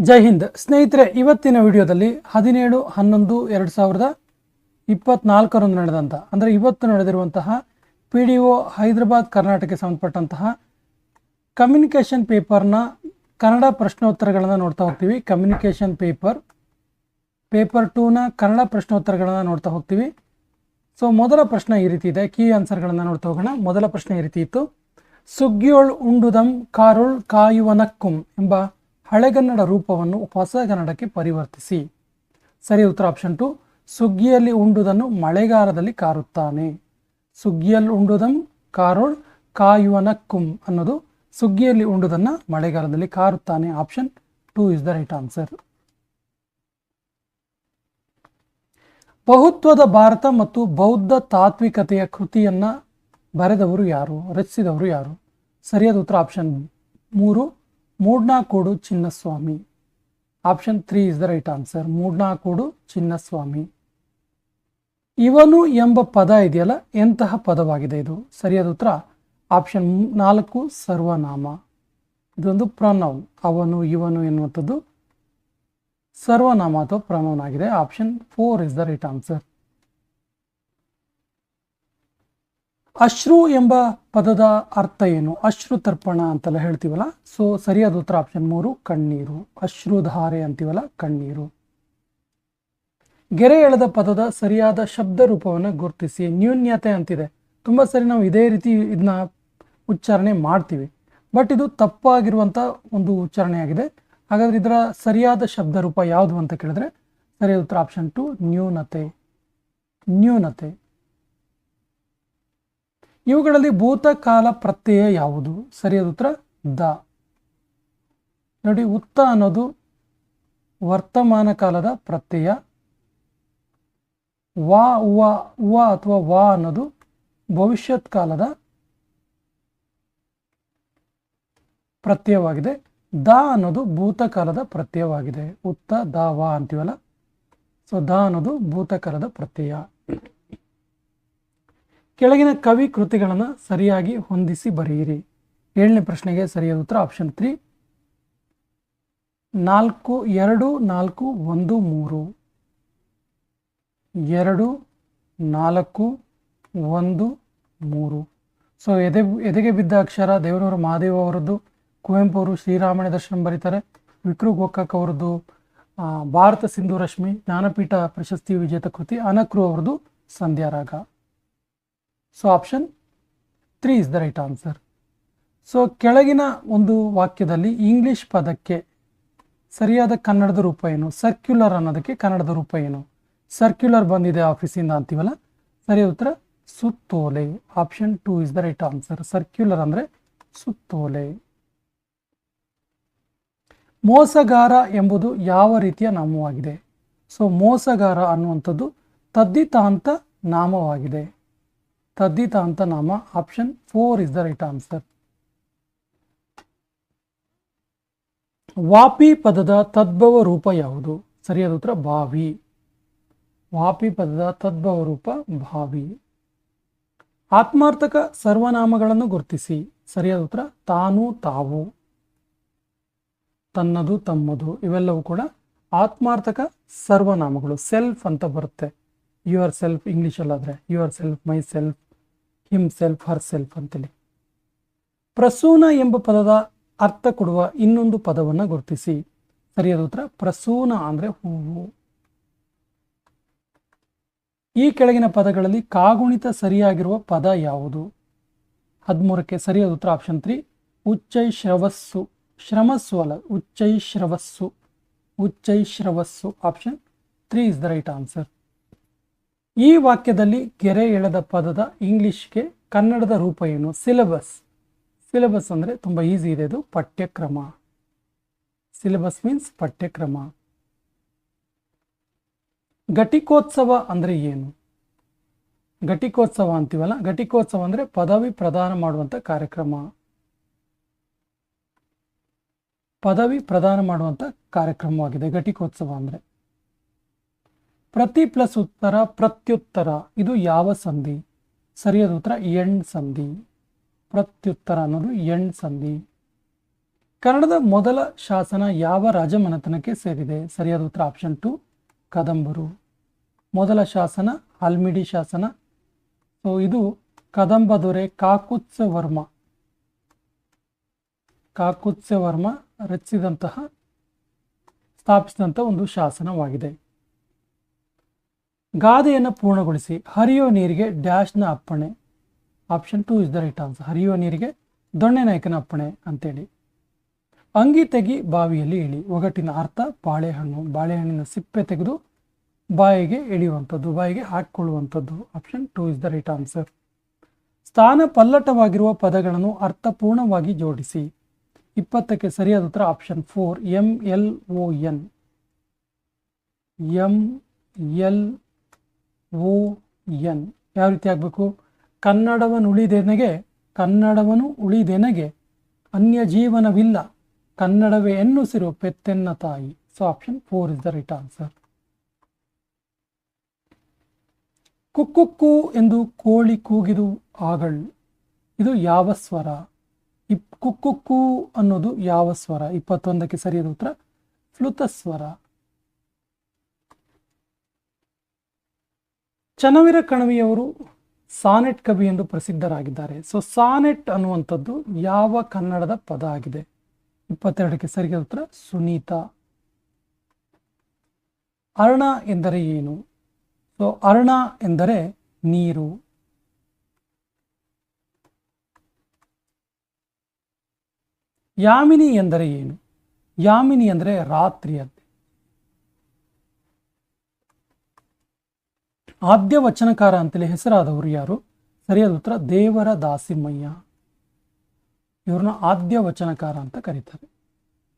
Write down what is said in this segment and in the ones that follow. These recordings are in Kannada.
ಜೈ ಹಿಂದ್. ಸ್ನೇಹಿತರೆ, ಇವತ್ತಿನ ವಿಡಿಯೋದಲ್ಲಿ ಹದಿನೇಳು, ಹನ್ನೊಂದು, ಎರಡು ಸಾವಿರದ ಇಪ್ಪತ್ನಾಲ್ಕರಂದು ನಡೆದಂಥ ಅಂದರೆ ಇವತ್ತು ನಡೆದಿರುವಂತಹ ಪಿ ಡಿ ಒ ಹೈದರಾಬಾದ್ ಕರ್ನಾಟಕಕ್ಕೆ ಸಂಬಂಧಪಟ್ಟಂತಹ ಕಮ್ಯುನಿಕೇಷನ್ ಪೇಪರ್ನ ಕನ್ನಡ ಪ್ರಶ್ನೋತ್ತರಗಳನ್ನು ನೋಡ್ತಾ ಹೋಗ್ತೀವಿ. ಕಮ್ಯುನಿಕೇಷನ್ ಪೇಪರ್ ಪೇಪರ್ ಟೂನ ಕನ್ನಡ ಪ್ರಶ್ನೋತ್ತರಗಳನ್ನು ನೋಡ್ತಾ ಹೋಗ್ತೀವಿ. ಸೊ, ಮೊದಲ ಪ್ರಶ್ನೆ ಈ ರೀತಿ ಇದೆ. ಕೀ ಆನ್ಸರ್ಗಳನ್ನು ನೋಡ್ತಾ ಹೋಗೋಣ. ಮೊದಲ ಪ್ರಶ್ನೆ ಈ ರೀತಿ ಇತ್ತು. ಸುಗ್ಗಿಯೋಳ್ ಉಂಡುದಂ ಕಾರುಳ್ ಕಾಯುವನಕ್ಕುಂ ಎಂಬ ಹಳೆಗನ್ನಡ ರೂಪವನ್ನು ಹೊಸ ಕನ್ನಡಕ್ಕೆ ಪರಿವರ್ತಿಸಿ. ಸರಿ, ಉತ್ತರ ಆಪ್ಷನ್ ಟು ಸುಗ್ಗಿಯಲ್ಲಿ ಉಂಡುದನ್ನು ಮಳೆಗಾಲದಲ್ಲಿ ಕಾರುತ್ತಾನೆ. ಸುಗ್ಗಿಯಲ್ಲಿ ಉಂಡುದಂ ಕಾರು ಕಾಯುವನಕುಂ ಅನ್ನೋದು ಸುಗ್ಗಿಯಲ್ಲಿ ಉಂಡುದನ್ನು ಮಳೆಗಾಲದಲ್ಲಿ ಕಾರುತ್ತಾನೆ. Option two is the right answer ಬಹುತ್ವದ Bharat ಮತ್ತು ಬೌದ್ಧ ತಾತ್ವಿಕತೆಯ ಕೃತಿಯನ್ನ ಬರೆದವರು ಯಾರು? ರಚಿಸಿದವರು ಯಾರು? ಸರಿಯಾದ ಉತ್ತರ ಆಪ್ಷನ್ ಮೂರು. Moodnakodu Chinnaswamy. Option three is the right answer Moodnakodu Chinnaswamy. ಇವನು ಎಂಬ ಪದ ಇದೆಯಲ್ಲ, ಎಂತಹ ಪದವಾಗಿದೆ ಇದು? ಸರಿಯಾದ ಉತ್ತರ ಆಪ್ಷನ್ ನಾಲ್ಕು, ಸರ್ವನಾಮ. ಇದೊಂದು ಪ್ರನೌನ್ ಅವನು, ಇವನು ಎನ್ನುವಂಥದ್ದು ಸರ್ವನಾಮ ಅಥವಾ ಪ್ರನೌನ್ ಆಗಿದೆ. Option four is the right answer ಅಶ್ರು ಎಂಬ ಪದದ ಅರ್ಥ ಏನು? ಅಶ್ರು ತರ್ಪಣ ಅಂತೆಲ್ಲ ಹೇಳ್ತೀವಲ್ಲ? ಸೊ ಸರಿಯಾದ ಉತ್ತರ ಆಪ್ಷನ್ ಮೂರು, ಕಣ್ಣೀರು. ಅಶ್ರುಧಾರೆ ಅಂತೀವಲ್ಲ, ಕಣ್ಣೀರು. ಗೆರೆ ಎಳೆದ ಪದದ ಸರಿಯಾದ ಶಬ್ದ ರೂಪವನ್ನು ಗುರುತಿಸಿ. ನ್ಯೂನ್ಯತೆ ಅಂತಿದೆ. ತುಂಬ ಸರಿ ನಾವು ಇದೇ ರೀತಿ ಇದನ್ನ ಉಚ್ಚಾರಣೆ ಮಾಡ್ತೀವಿ. ಬಟ್ ಇದು ತಪ್ಪಾಗಿರುವಂಥ ಒಂದು ಉಚ್ಚಾರಣೆಯಾಗಿದೆ ಹಾಗಾದ್ರೆ ಇದರ ಸರಿಯಾದ ಶಬ್ದ ರೂಪ ಯಾವುದು ಅಂತ ಕೇಳಿದ್ರೆ, ಸರಿಯಾದ ಉತ್ತರ ಆಪ್ಷನ್ ಟು ನ್ಯೂನತೆ. ನ್ಯೂನತೆ. ಇವುಗಳಲ್ಲಿ ಭೂತಕಾಲ ಪ್ರತ್ಯಯ ಯಾವುದು? ಸರಿಯಾದ ಉತ್ತರ ದ. ನೋಡಿ, ಉತ್ತ ಅನ್ನೋದು ವರ್ತಮಾನ ಕಾಲದ ಪ್ರತ್ಯಯ. ವಾ, ಉವ ಉವ ಅಥವಾ ವಾ ಅನ್ನೋದು ಭವಿಷ್ಯತ್ ಕಾಲದ ಪ್ರತ್ಯಯವಾಗಿದೆ. ದ ಅನ್ನೋದು ಭೂತಕಾಲದ ಪ್ರತ್ಯಯವಾಗಿದೆ. ಉತ್ತ ದ, ವಾ ಅಂತೀವಲ್ಲ? ಸೊ ದ ಅನ್ನೋದು ಭೂತಕಾಲದ ಪ್ರತ್ಯಯ. ಕೆಳಗಿನ ಕವಿ ಕೃತಿಗಳನ್ನು ಸರಿಯಾಗಿ ಹೊಂದಿಸಿ ಬರೆಯಿರಿ. ಏಳನೇ ಪ್ರಶ್ನೆಗೆ ಸರಿಯಾದ ಉತ್ತರ ಆಪ್ಷನ್ ತ್ರೀ ನಾಲ್ಕು, ಎರಡು, ನಾಲ್ಕು, ಒಂದು, ಮೂರು. ಎರಡು, ನಾಲ್ಕು, ಒಂದು, ಮೂರು. ಸೊ ಎದೆ, ಎದೆಗೆ ಬಿದ್ದ ಅಕ್ಷರ ದೇವನೂರು ಮಹಾದೇವ ಅವರದ್ದು, ಕುವೆಂಪು ಅವರು ಶ್ರೀರಾಮಣ ದರ್ಶನ ಬರೀತಾರೆ, ವಿಕ್ರು ಗೋಕಾಕ್ ಅವರದ್ದು ಭಾರತ ಸಿಂಧು ರಶ್ಮಿ, ಜ್ಞಾನಪೀಠ ಪ್ರಶಸ್ತಿ ವಿಜೇತ ಕೃತಿ, ಅನಕ್ರು ಅವರದ್ದು Sandhyaraga. So option three is the right answer so ಕೆಳಗಿನ ಒಂದು ವಾಕ್ಯದಲ್ಲಿ ಇಂಗ್ಲಿಷ್ ಪದಕ್ಕೆ ಸರಿಯಾದ ಕನ್ನಡದ ರೂಪ ಏನು? ಸರ್ಕ್ಯುಲರ್ ಅನ್ನೋದಕ್ಕೆ ಕನ್ನಡದ ರೂಪ ಏನು? ಸರ್ಕ್ಯುಲರ್ ಬಂದಿದೆ ಆಫೀಸಿಂದ ಅಂತೀವಲ್ಲ? ಸರಿ ಉತ್ತರ ಸುತ್ತೋಲೆ. Option two is the right answer circular ಅಂದರೆ ಸುತ್ತೋಲೆ. ಮೋಸಗಾರ ಎಂಬುದು ಯಾವ ರೀತಿಯ ನಾಮವಾಗಿದೆ? ಸೊ ಮೋಸಗಾರ ಅನ್ನುವಂಥದ್ದು ತದ್ದಿತಾಂತ ನಾಮವಾಗಿದೆ. ನಾಮ option four is the right answer ವಾಪಿ ಪದದ ತದ್ಭವ ರೂಪ ಯಾವುದು? ಸರಿಯಾದ ಉತ್ತರ, ಬಾವಿ. ವಾಪಿ ಪದದ ತದ್ಭವ ರೂಪ ಭಾವಿ ಆತ್ಮಾರ್ಥಕ ಸರ್ವನಾಮಗಳನ್ನು ಗುರುತಿಸಿ. ಸರಿಯಾದ ಉತ್ತರ, ತಾನು, ತಾವು. ತನ್ನದು, ತಮ್ಮದು, ಇವೆಲ್ಲವೂ ಕೂಡ ಆತ್ಮಾರ್ಥಕ ಸರ್ವನಾಮಗಳು ಸೆಲ್ಫ್ ಅಂತ ಬರುತ್ತೆ. ಯುವರ್ ಸೆಲ್ಫ್ ಇಂಗ್ಲೀಷಲ್ಲಾದರೆ yourself myself himself herself ಅಂತೇಳಿ. ಪ್ರಸೂನ ಎಂಬ ಪದದ ಅರ್ಥ ಕೊಡುವ ಇನ್ನೊಂದು ಪದವನ್ನು ಗುರುತಿಸಿ. ಸರಿಯಾದ ಉತ್ತರ ಪ್ರಸೂನ ಅಂದರೆ ಹೂವು. ಈ ಕೆಳಗಿನ ಪದಗಳಲ್ಲಿ ಕಾಗುಣಿತ ಸರಿಯಾಗಿರುವ ಪದ ಯಾವುದು? ಹದಿಮೂರಕ್ಕೆ ಸರಿಯಾದ ಉತ್ತರ ಆಪ್ಷನ್ ತ್ರೀ ಉಚ್ಚೈ ಶ್ರವಸ್ಸು. ಶ್ರಮಸ್ಸು ಅಲ್ಲ, ಉಚ್ಚೈ ಶ್ರವಸ್ಸು. ಉಚ್ಚೈ ಶ್ರವಸ್ಸು option three is the right answer ಈ ವಾಕ್ಯದಲ್ಲಿ ಗೆರೆ ಎಳೆದ ಪದದ ಇಂಗ್ಲಿಷ್ಗೆ ಕನ್ನಡದ ರೂಪ ಏನು? ಸಿಲೆಬಸ್ ಸಿಲೆಬಸ್ ಅಂದರೆ ತುಂಬ ಈಸಿ ಇದೆ ಅದು ಪಠ್ಯಕ್ರಮ. ಸಿಲೆಬಸ್ ಮೀನ್ಸ್ ಪಠ್ಯಕ್ರಮ. ಘಟಿಕೋತ್ಸವ ಅಂದರೆ ಏನು? ಘಟಿಕೋತ್ಸವ ಅಂತೀವಲ್ಲ? ಘಟಿಕೋತ್ಸವ ಅಂದರೆ ಪದವಿ ಪ್ರದಾನ ಮಾಡುವಂಥ ಕಾರ್ಯಕ್ರಮ. ಪದವಿ ಪ್ರದಾನ ಮಾಡುವಂಥ ಕಾರ್ಯಕ್ರಮವಾಗಿದೆ. ಘಟಿಕೋತ್ಸವ ಅಂದರೆ. ಪ್ರತಿ ಪ್ಲಸ್ ಉತ್ತರ, ಪ್ರತ್ಯುತ್ತರ. ಇದು ಯಾವ ಸಂಧಿ? ಸರಿಯಾದ ಉತ್ತರ ಎಂಡ್ ಸಂಧಿ. ಪ್ರತ್ಯುತ್ತರ ಅನ್ನೋದು ಎಂಡ್ ಸಂಧಿ. ಕನ್ನಡದ ಮೊದಲ ಶಾಸನ ಯಾವ ರಾಜಮನೆತನಕ್ಕೆ ಸೇರಿದೆ? ಸರಿಯಾದ ಉತ್ತರ ಆಪ್ಷನ್ ಟು ಕದಂಬರು. ಮೊದಲ ಶಾಸನ ಹಲ್ಮಿಡಿ ಶಾಸನ. ಸೊ ಇದು ಕದಂಬ ದೊರೆ ಕಾಕುತ್ಸವರ್ಮ. ಕಾಕುತ್ಸವರ್ಮ ರಚಿಸಿದಂತಹ ಸ್ಥಾಪಿಸಿದಂಥ ಒಂದು ಶಾಸನವಾಗಿದೆ. ಗಾದೆಯನ್ನು ಪೂರ್ಣಗೊಳಿಸಿ ಹರಿಯೋ ನೀರಿಗೆ ಡ್ಯಾಶ್ನ ಅಪ್ಪಣೆ. Option two is the right answer ಹರಿಯೋ ನೀರಿಗೆ ದೊಣ್ಣೆ ನಾಯಕನ ಅಪ್ಪಣೆ ಅಂತೇಳಿ. ಅಂಗಿ ತೆಗಿ ಬಾವಿಯಲ್ಲಿ ಇಳಿ. ಒಗಟಿನ ಅರ್ಥ, ಬಾಳೆಹಣ್ಣು. ಬಾಳೆಹಣ್ಣಿನ ಸಿಪ್ಪೆ ತೆಗೆದು ಬಾಯಿಗೆ ಇಳಿಯುವಂಥದ್ದು ಬಾಯಿಗೆ ಹಾಕಿಕೊಳ್ಳುವಂಥದ್ದು. Option two is the right answer ಸ್ಥಾನ ಪಲ್ಲಟವಾಗಿರುವ ಪದಗಳನ್ನು ಅರ್ಥಪೂರ್ಣವಾಗಿ ಜೋಡಿಸಿ. ಇಪ್ಪತ್ತಕ್ಕೆ ಸರಿಯಾದ ಉತ್ತರ option four M L O N M L O N. ಯಾವ ರೀತಿ ಆಗಬೇಕು? ಕನ್ನಡವನ್ನು ಉಳಿದೆನಗೆ, ಕನ್ನಡವನು ಉಳಿದೆನಗೆ ಅನ್ಯ ಜೀವನವಿಲ್ಲ. ಕನ್ನಡವೇ ಎನ್ನುಸಿರು ಪೆತ್ತೆನ್ನ ತಾಯಿ. So option four is the right answer ಕುಕ್ಕುಕ್ಕು ಎಂದು ಕೋಳಿ ಕೂಗಿದು ಆಗಳ್ ಇದು ಯಾವ ಸ್ವರ? ಇಪ್ ಕುಕ್ಕುಕ್ಕು ಅನ್ನೋದು ಯಾವ ಸ್ವರ? ಇಪ್ಪತ್ತೊಂದಕ್ಕೆ ಸರಿಯಾದ ಉತ್ತರ, ಫ್ಲುತ ಸ್ವರ. ಚನ್ನವೀರ ಕಣವಿಯವರು ಸಾನೆಟ್ ಕವಿ ಎಂದು ಪ್ರಸಿದ್ಧರಾಗಿದ್ದಾರೆ. ಸೊ ಸಾನೆಟ್ ಅನ್ನುವಂಥದ್ದು ಯಾವ ಕನ್ನಡದ ಪದ ಆಗಿದೆ? ಇಪ್ಪತ್ತೆರಡಕ್ಕೆ ಸರಿಯಾದ ಉತ್ತರ, ಸುನೀತ. ಅರ್ಣ ಎಂದರೆ ಏನು? ಸೊ ಅರ್ಣ ಎಂದರೆ ನೀರು. ಯಾಮಿನಿ ಎಂದರೆ ಏನು? ಯಾಮಿನಿ ಅಂದರೆ ರಾತ್ರಿ ಅಂತ. ಆದ್ಯ ವಚನಕಾರ ಅಂತೇಳಿ ಹೆಸರಾದವರು ಯಾರು? ಸರಿಯಾದ ಉತ್ತರ ದೇವರ ದಾಸಿಮಯ್ಯ ಇವ್ರನ್ನ ಆದ್ಯ ವಚನಕಾರ ಅಂತ ಕರೀತಾರೆ.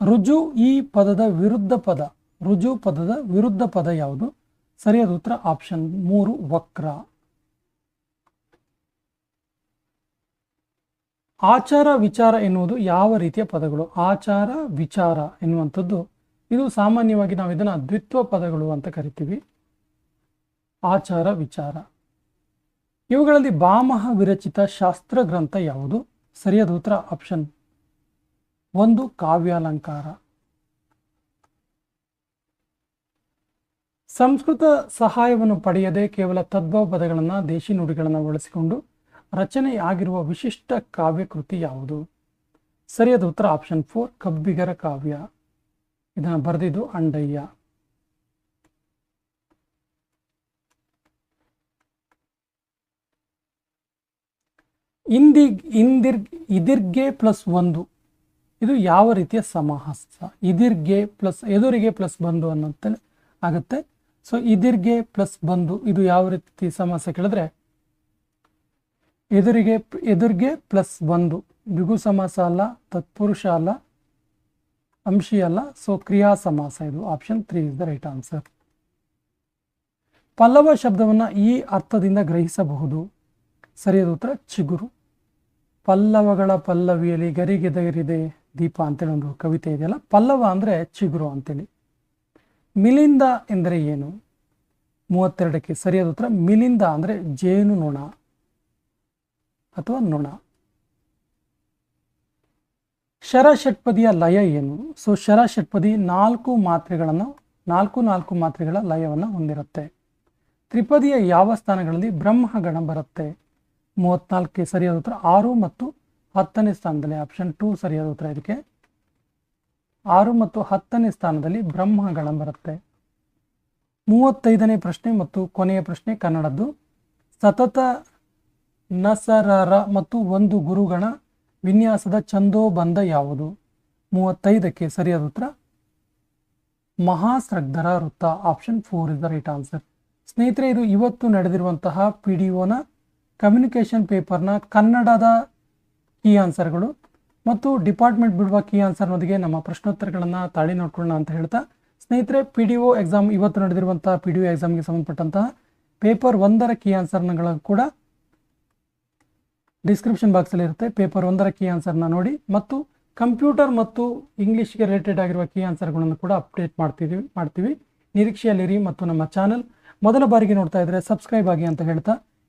ರುಜು ಈ ಪದದ ವಿರುದ್ಧ ಪದ, ರುಜು ಪದದ ವಿರುದ್ಧ ಪದ ಯಾವುದು? ಸರಿಯಾದ ಉತ್ತರ, ಆಪ್ಷನ್ ಮೂರು, ವಕ್ರ. ಆಚಾರ, ವಿಚಾರ ಎನ್ನುವುದು ಯಾವ ರೀತಿಯ ಪದಗಳು? ಆಚಾರ, ವಿಚಾರ ಎನ್ನುವಂಥದ್ದು. ಇದು ಸಾಮಾನ್ಯವಾಗಿ ನಾವು ಇದನ್ನು ದ್ವಿತ್ವ ಪದಗಳು ಅಂತ ಕರಿತೀವಿ. ಆಚಾರ ವಿಚಾರ. ಇವುಗಳಲ್ಲಿ ಬಾಮಹ ವಿರಚಿತ ಶಾಸ್ತ್ರ ಗ್ರಂಥ ಯಾವುದು? ಸರಿಯಾದ ಉತ್ತರ ಆಪ್ಷನ್ ಒಂದು, ಕಾವ್ಯಾಲಂಕಾರ. ಸಂಸ್ಕೃತ ಸಹಾಯವನ್ನು ಪಡೆಯದೆ ಕೇವಲ ತದ್ಭವ ಪದಗಳನ್ನು ದೇಶಿ ನುಡಿಗಳನ್ನು ಬಳಸಿಕೊಂಡು ರಚನೆಯಾಗಿರುವ ವಿಶಿಷ್ಟ ಕಾವ್ಯಕೃತಿ ಯಾವುದು? ಸರಿಯಾದ ಉತ್ತರ ಆಪ್ಷನ್ ಫೋರ್, ಕಬ್ಬಿಗರ ಕಾವ್ಯ. ಇದನ್ನು ಬರೆದಿದ್ದು ಅಂಡಯ್ಯ. ಇಂದಿ ಇಂದಿರ್ ಇದಿರ್ಗೆ ಪ್ಲಸ್ ಒಂದು. ಇದು ಯಾವ ರೀತಿಯ ಸಮಾಸ ಇದಿರ್ಗೆ ಪ್ಲಸ್ ಎದುರಿಗೆ ಪ್ಲಸ್ ಬಂದು ಅನ್ನೋಂತ ಆಗುತ್ತೆ. ಸೊ ಇದಿರ್ಗೆ ಪ್ಲಸ್ ಬಂದು ಇದು ಯಾವ ರೀತಿ ಸಮಾಸ ಕೇಳಿದ್ರೆ, ಎದುರಿಗೆ ಎದುರಿಗೆ ಪ್ಲಸ್ ಒಂದು. ಬಿಗು ಸಮಾಸ ಅಲ್ಲ, ತತ್ಪುರುಷ ಅಲ್ಲ, ಅಂಶಿ ಅಲ್ಲ. ಸೊ ಕ್ರಿಯಾ ಸಮಾಸ ಇದು. Option three is the right answer Pallava ಶಬ್ದವನ್ನು ಈ ಅರ್ಥದಿಂದ ಗ್ರಹಿಸಬಹುದು. ಸರಿಯಾದ ಉತ್ತರ, ಚಿಗುರು. ಪಲ್ಲವಗಳ ಪಲ್ಲವಿಯಲ್ಲಿ ಗರಿಗೆದರಿದೆ ದೀಪ ಅಂತೇಳಿ ಒಂದು ಕವಿತೆ ಇದೆಯಲ್ಲ? ಪಲ್ಲವ ಅಂದರೆ ಚಿಗುರು ಅಂತೇಳಿ. ಮಿಲಿಂದ ಎಂದರೆ ಏನು? ಮೂವತ್ತೆರಡಕ್ಕೆ ಸರಿಯಾದ ಉತ್ತರ, ಮಿಲಿಂದ ಅಂದರೆ ಜೇನು ನೊಣ ಅಥವಾ ನೊಣ. ಶರಷಟ್ಪದಿಯ ಲಯ ಏನು? ಸೊ ಶರಷಟ್ಪದಿ ನಾಲ್ಕು ಮಾತ್ರೆಗಳನ್ನು, ನಾಲ್ಕು ನಾಲ್ಕು ಮಾತ್ರೆಗಳ ಲಯವನ್ನು ಹೊಂದಿರುತ್ತೆ. ತ್ರಿಪದಿಯ ಯಾವ ಸ್ಥಾನಗಳಲ್ಲಿ ಬ್ರಹ್ಮಗಣ ಬರುತ್ತೆ? ಮೂವತ್ನಾಲ್ಕಕ್ಕೆ ಸರಿಯಾದ ಉತ್ತರ, ಆರು ಮತ್ತು ಹತ್ತನೇ ಸ್ಥಾನದಲ್ಲಿ ಆಪ್ಷನ್ ಟೂ ಸರಿಯಾದ ಉತ್ತರ ಇದಕ್ಕೆ. ಆರು ಮತ್ತು ಹತ್ತನೇ ಸ್ಥಾನದಲ್ಲಿ ಬ್ರಹ್ಮಗಳ ಬರುತ್ತೆ. ಮೂವತ್ತೈದನೇ ಪ್ರಶ್ನೆ ಮತ್ತು ಕೊನೆಯ ಪ್ರಶ್ನೆ ಕನ್ನಡದ್ದು. ಸತತ ನಸರರ ಮತ್ತು ಒಂದು ಗುರುಗಣ ವಿನ್ಯಾಸದ ಛಂದೋಬಂಧ ಯಾವುದು? ಮೂವತ್ತೈದಕ್ಕೆ ಸರಿಯಾದ ಉತ್ತರ, ಮಹಾಸ್ರಗ್ಧರ ವೃತ್ತ. Option four is the right answer ಸ್ನೇಹಿತರೆ, ಇದು ಇವತ್ತು ನಡೆದಿರುವಂತಹ ಪಿ ಡಿ ಒನ ಕಮ್ಯುನಿಕೇಷನ್ ಪೇಪರ್ನ ಕನ್ನಡದ ಕೀ ಆನ್ಸರ್ಗಳು ಮತ್ತು ಡಿಪಾರ್ಟ್ಮೆಂಟ್ ಬಿಡುವ ಕೀ ಆನ್ಸರ್ನೊಂದಿಗೆ ನಮ್ಮ ಪ್ರಶ್ನೋತ್ತರಗಳನ್ನು ತಾಳಿ ನೋಡ್ಕೊಳ್ಳೋಣ ಅಂತ ಹೇಳ್ತಾ, ಸ್ನೇಹಿತರೆ ಪಿ ಡಿ ಒ ಎಕ್ಸಾಮ್ ಇವತ್ತು ನಡೆದಿರುವಂಥ ಪಿ ಡಿ ಒ ಎಕ್ಸಾಮ್ಗೆ ಸಂಬಂಧಪಟ್ಟಂತಹ ಪೇಪರ್ ಒಂದರ ಕೀ ಆನ್ಸರ್ಗಳ ಕೂಡ ಡಿಸ್ಕ್ರಿಪ್ಷನ್ ಬಾಕ್ಸಲ್ಲಿ ಇರುತ್ತೆ. ಪೇಪರ್ ಒಂದರ ಕೀ ಆನ್ಸರ್ನ ನೋಡಿ ಮತ್ತು ಕಂಪ್ಯೂಟರ್ ಮತ್ತು ಇಂಗ್ಲೀಷ್ಗೆ ರಿಲೇಟೆಡ್ ಆಗಿರುವ ಕೀ ಆನ್ಸರ್ಗಳನ್ನು ಕೂಡ ಅಪ್ಡೇಟ್ ಮಾಡ್ತೀವಿ. ಮಾಡ್ತೀವಿ ನಿರೀಕ್ಷೆಯಲ್ಲಿರಿ ಮತ್ತು ನಮ್ಮ ಚಾನಲ್ ಮೊದಲ ಬಾರಿಗೆ ನೋಡ್ತಾ ಇದ್ದರೆ ಸಬ್ಸ್ಕ್ರೈಬ್ ಆಗಿ ಅಂತ ಹೇಳ್ತಾ